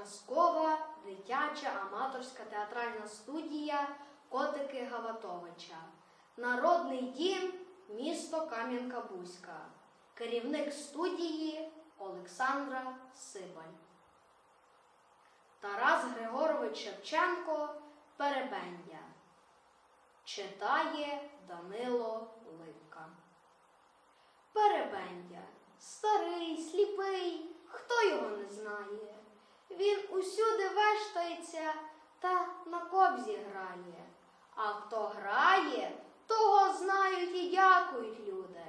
Казкова дитяча аматорська театральна студія Котики Гаватовича. Народний дім місто Кам'янка-Бузька. Керівник студії Олександра Сибаль. Тарас Григорович Шевченко Перебендя. Читає Данило Липка. Перебендя. Старий, сліпий, хто його не знає. Він усюди вештається та на кобзі грає. А хто грає, того знають і дякують люди.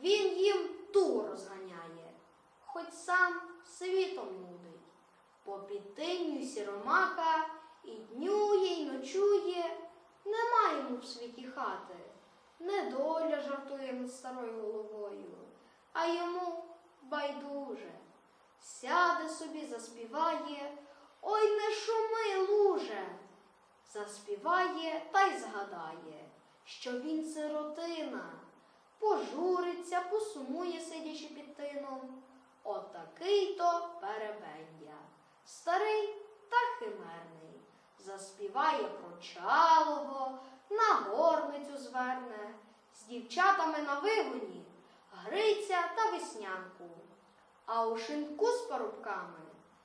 Він їм ту розганяє, хоч сам світом нудить. По підтинню сіромаха і днює, й ночує, нема йому в світі хати. Недоля жартує над старою головою, а йому байдуже. Сяде собі, заспіває, ой не шуми, луже. Заспіває та й згадає, що він сиротина, пожуриться, посумує, сидячи під тином. Отакий то перебендя, старий та химерний, заспіває про чалого, на горницю зверне, з дівчатами на вигоні, Гриця та веснянку. А у шинку з парубками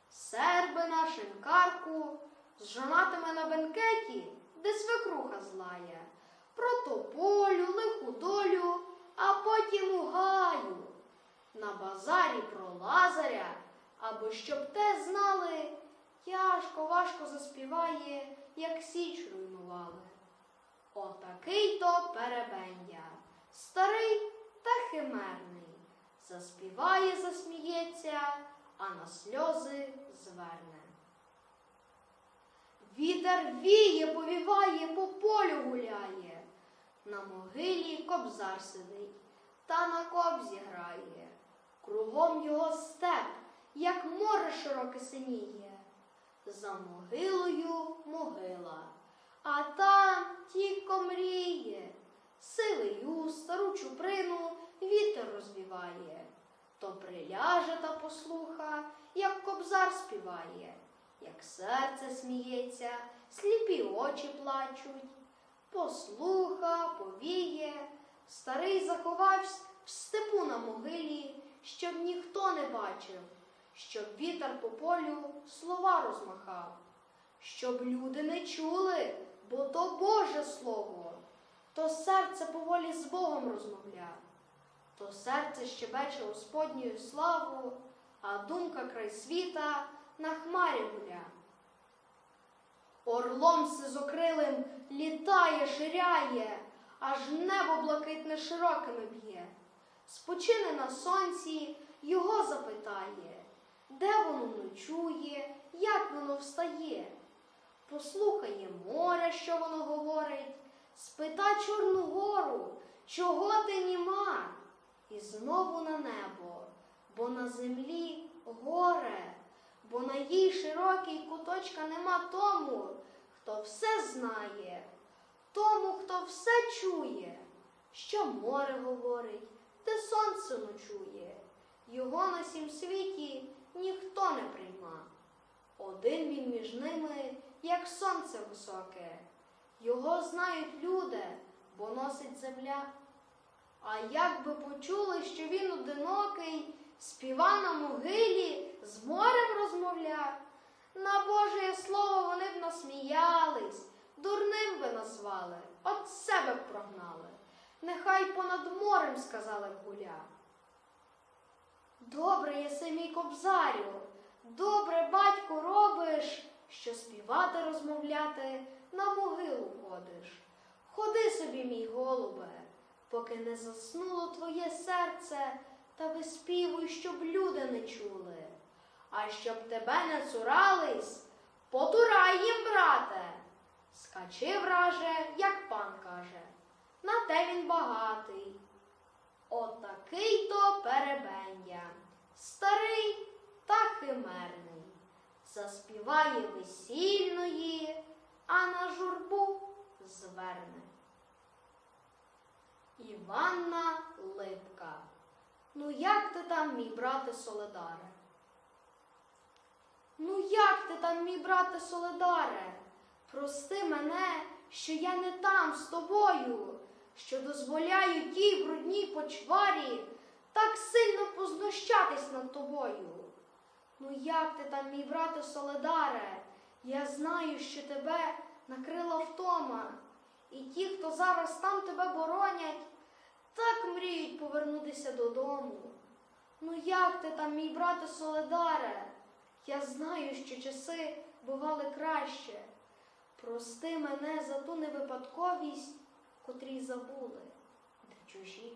сербина, шинкарку, з жонатими на бенкеті, де свекруха злає, про тополю, лиху долю, а потім у гаю. На базарі про Лазаря, або щоб те знали, тяжко важко заспіває, як січ руйнували. Отакий то перебендя, старий та химерний. Заспіває, засміється, а на сльози зверне. Вітер віє, повіває, по полю гуляє. На могилі кобзар сидить, та на кобзі грає. Кругом його степ, як море широке синіє. За могилою могила, а там тільки мріє. Силею стару чуприну вітер розвіває, то приляже та послуха, як кобзар співає, як серце сміється, сліпі очі плачуть. Послуха, повіє, старий заховався в степу на могилі, щоб ніхто не бачив, щоб вітер по полю слова розмахав, щоб люди не чули, бо то Боже Слово, то серце поволі з Богом розмовля, то серце щебече Господньою славу, а думка край світа на хмарі гуля. Орлом сизокрилим літає, ширяє, аж небо блакитне широкими б'є. Спочине на сонці, його запитає, де воно ночує, як воно встає. Послухає море, що воно говорить, спита Чорну гору, чого ти німа? І знову на небо, бо на землі горе, бо на їй широкій куточка нема тому, хто все знає, тому, хто все чує, що море говорить, де сонце ночує, його на сім світі ніхто не прийма. Один він між ними, як сонце високе, його знають люди, бо носить земля. А як би почули, що він одинокий, співа на могилі, з морем розмовля, на Боже слово вони б насміялись, дурним би назвали, от себе б прогнали. Нехай понад морем сказали б гуля. Добре єси мій кобзарю, добре, батько, робиш, що співати, розмовляти на могилу ходиш. Ходи собі, мій голубе, поки не заснуло твоє серце, та виспівуй, щоб люди не чули. А щоб тебе не цурались, потурай їм, брате. Скачи, враже, як пан каже, на те він багатий. Отакий то перебендя, старий та химерний, заспіває весільної, а на журбу зверне. Іванна Липка. Ну як ти там, мій брате Соледаре? Ну як ти там, мій брате Соледаре? Прости мене, що я не там з тобою, що дозволяю тій брудній почварі так сильно познущатись над тобою. Ну як ти там, мій брате Соледаре? Я знаю, що тебе накрила втома, і ті, хто зараз там тебе боронять, так мріють повернутися додому. Ну як ти там, мій брате Соледаре? Я знаю, що часи бували краще. Прости мене за ту невипадковість, котрій забули, де чужі